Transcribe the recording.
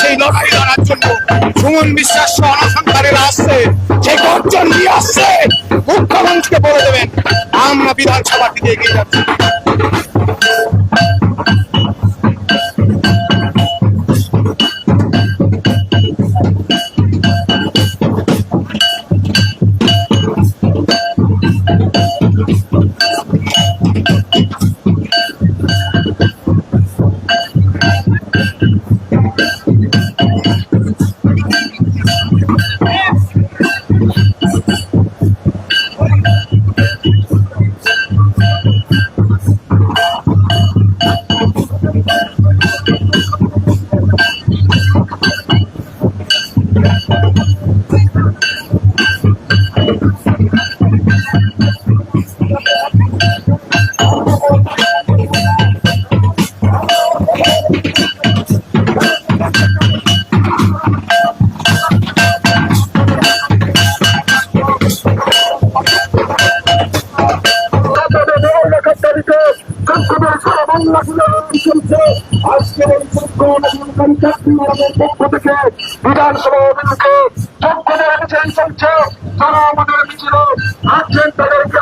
সেই লড়াই লড়ার জন্য সুমন বিশ্বাস অনাসংকারেরা আসছে। যে গর্জন নিয়ে আসছে, মুখ্যমন্ত্রীকে বলে দেবেন, আমরা বিধানসভা থেকে এগিয়ে যাচ্ছি। বিধানসভা অভিমুখে যোগ্যদের মিছিল চলছে। তারা আমাদের মিছিলে আসছেন তাদেরকে